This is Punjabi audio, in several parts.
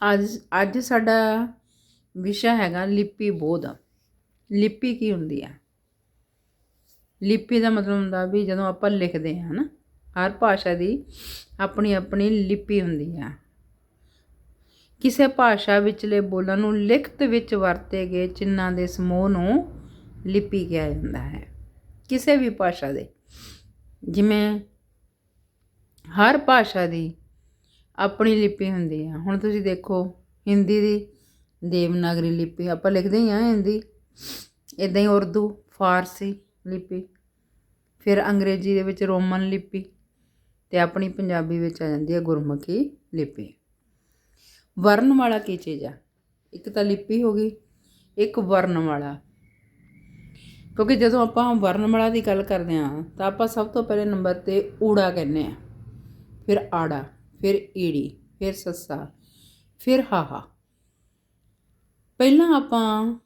ਅੱਜ ਅੱਜ ਸਾਡਾ ਵਿਸ਼ਾ ਹੈਗਾ ਲਿਪੀ ਬੋਧ। ਲਿਪੀ ਕੀ ਹੁੰਦੀ ਹੈ ਲਿਪੀ ਦਾ ਮਤਲਬ ਹੁੰਦਾ ਵੀ ਜਦੋਂ ਆਪਾਂ ਲਿਖਦੇ ਹਾਂ ਨਾ, ਹਰ ਭਾਸ਼ਾ ਦੀ ਆਪਣੀ ਆਪਣੀ ਲਿਪੀ ਹੁੰਦੀ ਹੈ ਕਿਸੇ ਭਾਸ਼ਾ ਵਿਚਲੇ ਬੋਲਾਂ ਨੂੰ ਲਿਖਤ ਵਿੱਚ ਵਰਤੇ ਗਏ ਚਿੰਨ੍ਹਾਂ ਦੇ ਸਮੂਹ ਨੂੰ ਲਿਪੀ ਕਿਹਾ ਜਾਂਦਾ ਹੈ। ਕਿਸੇ ਵੀ ਭਾਸ਼ਾ ਦੇ। ਜਿਵੇਂ ਹਰ ਭਾਸ਼ਾ ਦੀ ਆਪਣੀ ਲਿਪੀ ਹੁੰਦੀ ਆ। ਹੁਣ ਤੁਸੀਂ ਦੇਖੋ, ਹਿੰਦੀ ਦੀ ਦੇਵਨਾਗਰੀ ਲਿਪੀ ਆਪਾਂ ਲਿਖਦੇ ਹੀ ਆ ਹਿੰਦੀ। ਇਦਾਂ ਹੀ ਉਰਦੂ, ਫਾਰਸੀ ਲਿਪੀ, ਫਿਰ ਅੰਗਰੇਜ਼ੀ ਦੇ ਵਿੱਚ ਰੋਮਨ ਲਿਪੀ ਤੇ ਆਪਣੀ ਪੰਜਾਬੀ ਵਿੱਚ ਆ ਜਾਂਦੀ ਹੈ ਗੁਰਮੁਖੀ ਲਿਪੀ। ਵਰਣਮਾਲਾ ਕੀ ਚੀਜ਼ ਆ? ਇੱਕ ਤਾਂ ਲਿਪੀ ਹੋ ਗਈ, ਇੱਕ ਵਰਣਮਾਲਾ ਕਿਉਂਕਿ ਜਦੋਂ ਆਪਾਂ ਵਰਣਮਾਲਾ ਦੀ ਗੱਲ ਕਰਦੇ ਹਾਂ ਤਾਂ ਆਪਾਂ ਸਭ ਤੋਂ ਪਹਿਲੇ ਨੰਬਰ ਤੇ ਊੜਾ ਕਹਿੰਦੇ ਆ, ਫਿਰ ਆੜਾ। ਫਿਰ ਈੜੀ, ਫਿਰ ਸੱਸਾ, ਫਿਰ ਹਾਹਾ। ਪਹਿਲਾਂ ਆਪਾਂ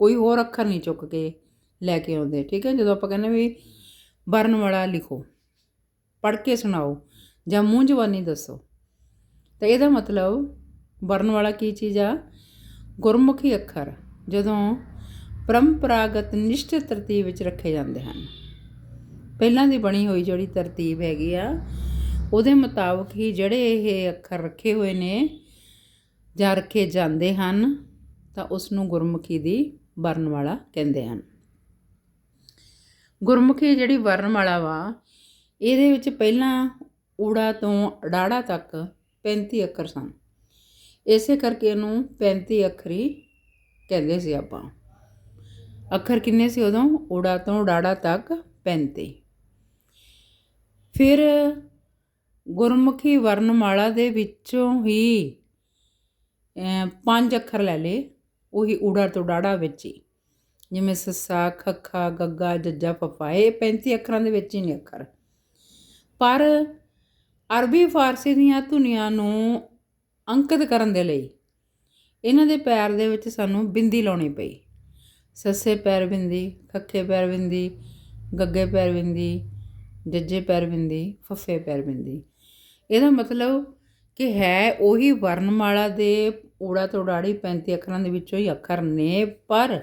ਕੋਈ ਹੋਰ ਅੱਖਰ ਨਹੀਂ ਚੁੱਕ ਕੇ ਲੈ ਕੇ ਆਉਂਦੇ, ਠੀਕ ਹੈ? ਜਦੋਂ ਆਪਾਂ ਕਹਿੰਦੇ ਵੀ ਵਰਨ ਵਾਲਾ ਲਿਖੋ, ਪੜ੍ਹ ਕੇ ਸੁਣਾਓ ਜਾਂ ਮੂੰਹ ਜ਼ਬਾਨੀ ਦੱਸੋ, ਤਾਂ ਇਹਦਾ ਮਤਲਬ ਵਰਣਮਾਲਾ ਕੀ ਚੀਜ਼ ਆ? ਗੁਰਮੁਖੀ ਅੱਖਰ, ਜਦੋਂ ਪਰੰਪਰਾਗਤ ਨਿਸ਼ਚਿਤ ਤਰਤੀਬ ਵਿੱਚ ਰੱਖੇ ਜਾਂਦੇ ਹਨ। ਪਹਿਲਾਂ ਦੀ ਬਣੀ ਹੋਈ ਜਿਹੜੀ ਤਰਤੀਬ ਹੈਗੀ ਆ ਉਹਦੇ ਮੁਤਾਬਕ ਹੀ ਜਿਹੜੇ ਇਹ ਅੱਖਰ ਰੱਖੇ ਹੋਏ ਨੇ, ਜਾਂ ਰੱਖੇ ਜਾਂਦੇ ਹਨ, ਤਾਂ ਉਸ ਨੂੰ ਗੁਰਮੁਖੀ ਦੀ ਵਰਣਮਾਲਾ ਕਹਿੰਦੇ ਹਨ। ਗੁਰਮੁਖੀ ਜਿਹੜੀ ਵਰਣਮਾਲਾ ਵਾ, ਇਹਦੇ ਵਿੱਚ ਪਹਿਲਾਂ ਊੜਾ ਤੋਂ ਡਾੜਾ ਤੱਕ 35 ਅੱਖਰ ਸਨ। ਇਸੇ ਕਰਕੇ ਇਹਨੂੰ 35 ਅੱਖਰੀ ਕਹਿੰਦੇ ਸੀ ਆਪਾਂ। ਅੱਖਰ ਕਿੰਨੇ ਸੀ ਉਦੋਂ? ਊੜਾ ਤੋਂ ਡਾੜਾ ਤੱਕ 35 ਫਿਰ ਗੁਰਮੁਖੀ ਵਰਣਮਾਲਾ ਦੇ ਵਿੱਚੋਂ ਹੀ ਪੰਜ ਅੱਖਰ ਲੈ ਲਏ। ਉਹੀ ਊੜਾ ਤੋਂ ਡਾੜਾ ਵਿੱਚ ਹੀ। ਜਿਵੇਂ ਸੱਸਾ ਖੱਖਾ ਗੱਗਾ, ਜੱਜਾ, ਫੱਫਾ, ਇਹ 35 ਅੱਖਰਾਂ ਦੇ ਵਿੱਚ ਹੀ ਨੇ ਅੱਖਰ। ਪਰ ਅਰਬੀ ਫਾਰਸੀ ਦੀਆਂ ਧੁਨੀਆਂ ਨੂੰ ਅੰਕਿਤ ਕਰਨ ਦੇ ਲਈ ਇਹਨਾਂ ਦੇ ਪੈਰ ਦੇ ਵਿੱਚ ਸਾਨੂੰ ਬਿੰਦੀ ਲਾਉਣੀ ਪਈ। ਸੱਸੇ ਪੈਰ ਬਿੰਦੀ, ਖੱਖੇ ਪੈਰ ਬਿੰਦੀ, ਗੱਗੇ ਪੈਰ ਬਿੰਦੀ, ਜੱਜੇ ਪੈਰ ਬਿੰਦੀ, ਫੱਫੇ ਪੈਰ ਬਿੰਦੀ। ਇਹਦਾ ਮਤਲਬ ਕਿ ਹੈ ਉਹੀ ਵਰਣਮਾਲਾ ਦੇ ਊੜਾ ਤੋਂ ਡਾੜੀ 35 ਅੱਖਰਾਂ ਦੇ ਵਿੱਚੋਂ ਹੀ ਅੱਖਰ ਨੇ, ਪਰ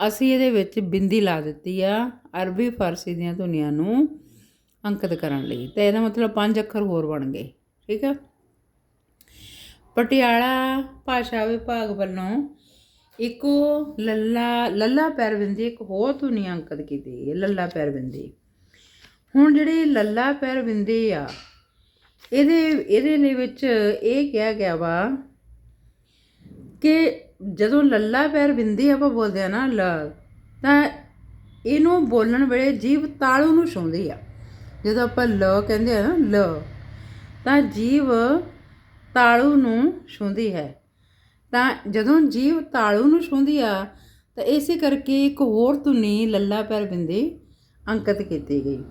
ਅਸੀਂ ਇਹਦੇ ਵਿੱਚ ਬਿੰਦੀ ਲਾ ਦਿੱਤੀ ਆ ਅਰਬੀ ਫਾਰਸੀ ਦੀਆਂ ਧੁਨੀਆਂ ਨੂੰ ਅੰਕਿਤ ਕਰਨ ਲਈ। ਤੇ ਇਹਦਾ ਮਤਲਬ ਪੰਜ ਅੱਖਰ ਹੋਰ ਬਣ ਗਏ, ਠੀਕ ਆ? ਪਟਿਆਲਾ ਭਾਸ਼ਾ ਵਿਭਾਗ ਵੱਲੋਂ ਇੱਕੋ ਲੱਲਾ ਲੱਲਾ ਪੈਰਵਿੰਦੀ ਇੱਕ ਹੋਰ ਧੁਨੀ ਅੰਕਿਤ ਕੀਤੀ ਗਈ ਹੈ, ਲੱਲਾ ਪੈਰਵਿੰਦੀ। ਹੁਣ ਜਿਹੜੀ ਲੱਲਾ ਪੈਰਵਿੰਦੀ ਆ ਇਹਦੇ ਇਹਦੇ ਲਈ ਵਿੱਚ ਇਹ ਕਿਹਾ ਗਿਆ ਵਾ ਕਿ ਜਦੋਂ ਲੱਲਾ ਪੈਰ ਬਿੰਦੀ ਆਪਾਂ ਬੋਲਦੇ ਆ ਨਾ ਲ, ਤਾਂ ਇਹਨੂੰ ਬੋਲਣ ਵੇਲੇ ਜੀਭ ਤਾਲੂ ਨੂੰ ਛੂੰਹਦੀ ਆ। ਜਦੋਂ ਆਪਾਂ ਲ ਕਹਿੰਦੇ ਆ ਨਾ, ਲ, ਤਾਂ ਜੀਭ ਤਾਲੂ ਨੂੰ ਛੂੰਹਦੀ ਹੈ। ਤਾਂ ਜਦੋਂ ਜੀਵ ਤਾਲੂ ਨੂੰ ਛੂੰਹਦੀ ਆ, ਤਾਂ ਇਸੇ ਕਰਕੇ ਇੱਕ ਹੋਰ ਧੁਨੀ ਲੱਲਾ ਪੈਰ ਬਿੰਦੀ ਅੰਕਿਤ ਕੀਤੀ ਗਈ।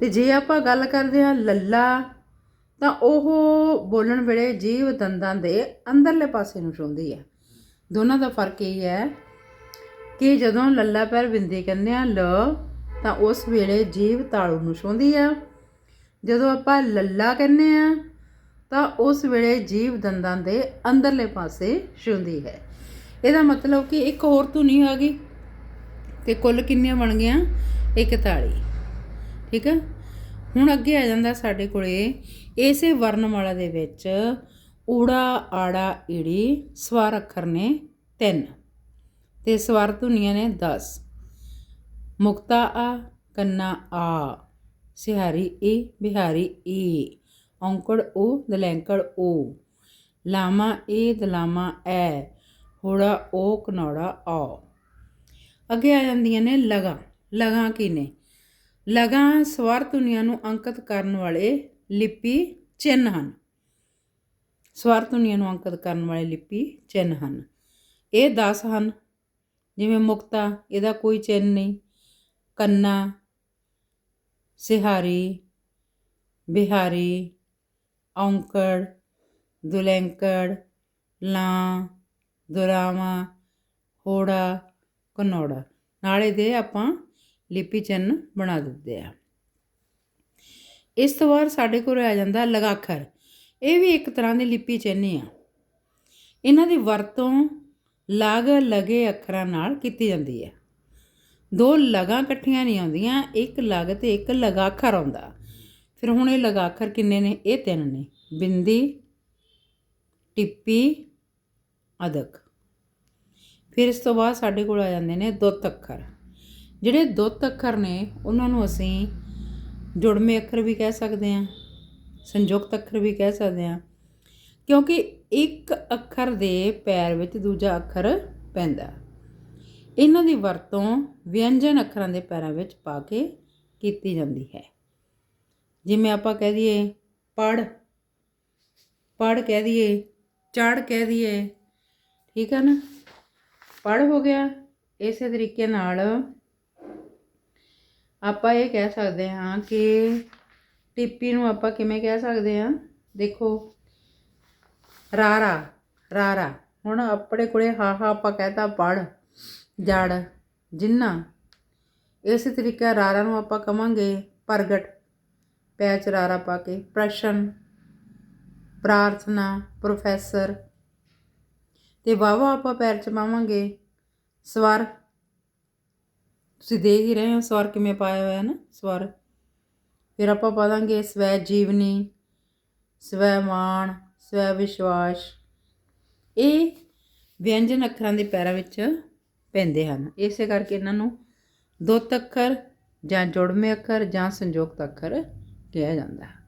ਤੇ ਜੇ ਆਪਾਂ ਗੱਲ ਕਰਦੇ ਆ ਲੱਲਾ ਤਾਂ ਉਹ ਬੋਲਣ ਵੇਲੇ ਜੀਵ ਦੰਦਾਂ ਦੇ ਅੰਦਰਲੇ ਪਾਸੇ ਨੂੰ ਛੋਂਦੀ ਹੈ। ਦੋਨਾਂ ਦਾ ਫ਼ਰਕ ਇਹ ਹੈ ਕਿ ਜਦੋਂ ਲੱਲਾ ਪੈਰ ਬਿੰਦੀ ਕਹਿੰਦੇ ਆ, ਲ ਤਾਂ ਉਸ ਵੇਲੇ ਜੀਵ ਤਾਲੂ ਨੂੰ ਛੋਂਦੀ ਆ। ਜਦੋਂ ਆਪਾਂ ਲੱਲਾ ਕਹਿੰਦੇ ਆ, ਤਾਂ ਉਸ ਵੇਲੇ ਜੀਵ ਦੰਦਾਂ ਦੇ ਅੰਦਰਲੇ ਪਾਸੇ ਛੂੰਹਦੀ ਹੈ। ਇਹਦਾ ਮਤਲਬ ਕਿ ਇੱਕ ਹੋਰ ਧੁਨੀ ਆ ਗਈ ਤੇ ਕੁੱਲ ਕਿੰਨੀਆਂ ਬਣ ਗਈਆਂ? 41 ਠੀਕ ਹੈ? ਹੁਣ ਅੱਗੇ ਆ ਜਾਂਦਾ ਸਾਡੇ ਕੋਲੇ। ਇਸੇ ਵਰਣਮਾਲਾ ਦੇ ਵਿੱਚ ਊੜਾ, ਆੜਾ, ਈੜੀ, ਸਵਰ ਅੱਖਰ ਨੇ 3 ਤੇ ਸਵਰ ਧੁਨੀਆਂ ਨੇ 10 ਮੁਕਤਾ ਆ, ਕੰਨਾ ਆ, ਸਿਹਾਰੀ ਏ ਬਿਹਾਰੀ ਏ ਔਂਕੜ ਓ ਦਲੈਂਕੜ ਓ ਲਾਮਾ ਏ ਦਲਾਮਾ ਐ, ਹੋੜਾ ਓ, ਕਨੌੜਾ ਆ ਅੱਗੇ ਆ ਜਾਂਦੀਆਂ ਨੇ ਲਗਾ। ਲਗਾ ਕੀ ਨੇ? ਲਗਾ ਸਵਰ ਧੁਨੀਆਂ ਨੂੰ ਅੰਕਿਤ ਕਰਨ ਵਾਲੇ ਲਿਪੀ ਚਿੰਨ ਹਨ। ਸਵਰ ਧੁਨੀਆਂ ਨੂੰ ਅੰਕਿਤ ਕਰਨ ਵਾਲੇ ਲਿਪੀ ਚਿੰਨ ਹਨ। ਇਹ 10 ਹਨ। ਜਿਵੇਂ ਮੁਕਤਾ, ਇਹਦਾ ਕੋਈ ਚਿੰਨ ਨਹੀਂ। ਕੰਨਾ, ਸਿਹਾਰੀ, ਬਿਹਾਰੀ, ਔਂਕੜ, ਦੁਲੈਂਕੜ, ਲਾਂ, ਦੁਰਾਵਾ, ਹੋੜਾ ਕਨੌੜਾ ਨਾਲੇ ਦੇ ਆਪਾਂ ਲਿਪੀ ਚਿੰਨ ਬਣਾ ਦਿੰਦੇ ਆ। ਇਸ ਤੋਂ ਬਾਅਦ ਸਾਡੇ ਕੋਲ ਆ ਜਾਂਦਾ ਲਗਾਖਰ। ਇਹ ਵੀ ਇੱਕ ਤਰ੍ਹਾਂ ਦੀ ਲਿਪੀ ਚਿੰਨ੍ਹ ਆ। ਇਹਨਾਂ ਦੀ ਵਰਤੋਂ ਲਗ, ਲਗੇ ਅੱਖਰਾਂ ਨਾਲ ਕੀਤੀ ਜਾਂਦੀ ਹੈ। ਦੋ ਲਗਾਂ ਇਕੱਠੀਆਂ ਨਹੀਂ ਆਉਂਦੀਆਂ, ਇੱਕ ਲਗ ਤੇ ਇੱਕ ਲਗਾਖਰ ਆਉਂਦਾ। ਫਿਰ ਹੁਣ ਇਹ ਲਗਾਖਰ ਕਿੰਨੇ ਨੇ? ਇਹ ਤਿੰਨ ਨੇ। ਬਿੰਦੀ, ਟਿੱਪੀ, ਅਦਕ। ਫਿਰ ਇਸ ਤੋਂ ਬਾਅਦ ਸਾਡੇ ਕੋਲ ਆ ਜਾਂਦੇ ਨੇ ਦੁੱਤ ਅੱਖਰ। ਜਿਹੜੇ ਦੁੱਤ ਅੱਖਰ ਨੇ, ਉਹਨਾਂ ਨੂੰ ਅਸੀਂ ਜੁੜਵੇਂ ਅੱਖਰ ਵੀ ਕਹਿ ਸਕਦੇ ਹਾਂ, ਸੰਯੁਕਤ ਅੱਖਰ ਵੀ ਕਹਿ ਸਕਦੇ ਹਾਂ, ਕਿਉਂਕਿ ਇੱਕ ਅੱਖਰ ਦੇ ਪੈਰ ਵਿੱਚ ਦੂਜਾ ਅੱਖਰ ਪੈਂਦਾ ਇਹਨਾਂ ਦੀ ਵਰਤੋਂ ਵਿਅੰਜਨ ਅੱਖਰਾਂ ਦੇ ਪੈਰਾਂ ਵਿੱਚ ਪਾ ਕੇ ਕੀਤੀ ਜਾਂਦੀ ਹੈ। ਜਿਵੇਂ ਆਪਾਂ ਕਹਿ ਦਈਏ, ਪੜ ਪੜ ਕਹਿ ਦਈਏ, ਚੜ ਕਹਿ ਦਈਏ, ਠੀਕ ਹੈ ਨਾ? ਪੜ ਹੋ ਗਿਆ, ਇਸੇ ਤਰੀਕੇ ਨਾਲ ਆਪਾਂ ਇਹ ਕਹਿ ਸਕਦੇ ਹਾਂ ਕਿ ਟਿੱਪੀ ਨੂੰ ਆਪਾਂ ਕਿਵੇਂ ਕਹਿ ਸਕਦੇ ਹਾਂ? ਦੇਖੋ, ਰਾਰਾ ਰਾਰਾ। ਹੁਣ ਆਪਣੇ ਕੋਲੇ ਹਾ ਹਾ ਆਪਾਂ ਕਹਤਾ ਪੜ ਜੜ, ਜਿੰਨਾ। ਇਸੇ ਤਰੀਕੇ ਰਾਰਾ ਨੂੰ ਆਪਾਂ ਕਵਾਂਗੇ ਪ੍ਰਗਟ। ਪੈਚ ਰਾਰਾ ਪਾ ਕੇ, ਪ੍ਰਸ਼ਨ, ਪ੍ਰਾਰਥਨਾ, ਪ੍ਰੋਫੈਸਰ। ਤੇ ਵਾਵਾ ਆਪਾਂ ਪੈਰ ਚ ਪਾਵਾਂਗੇ ਸਵਰ। ਤੁਸੀਂ ਦੇਖ ਹੀ ਰਹੇ ਹੋ ਸਵਰ ਕਿਵੇਂ ਪਾਇਆ ਹੋਇਆ ਹੈ ਨਾ ਸਵਰ। ਫਿਰ ਆਪਾਂ ਪਾ ਦਾਂਗੇ ਸਵੈ ਜੀਵਨੀ, ਸਵੈ ਮਾਣ, ਸਵੈ ਵਿਸ਼ਵਾਸ। ਇਹ ਵਿਅੰਜਨ ਅੱਖਰਾਂ ਦੇ ਪੈਰਾਂ ਵਿੱਚ ਪੈਂਦੇ ਹਨ। ਇਸੇ ਕਰਕੇ ਇਹਨਾਂ ਨੂੰ ਦੁੱਤ ਅੱਖਰ ਜਾਂ ਜੁੜਵੇਂ ਅੱਖਰ ਜਾਂ ਸੰਯੁਕਤ ਅੱਖਰ ਕਿਹਾ ਜਾਂਦਾ ਹੈ।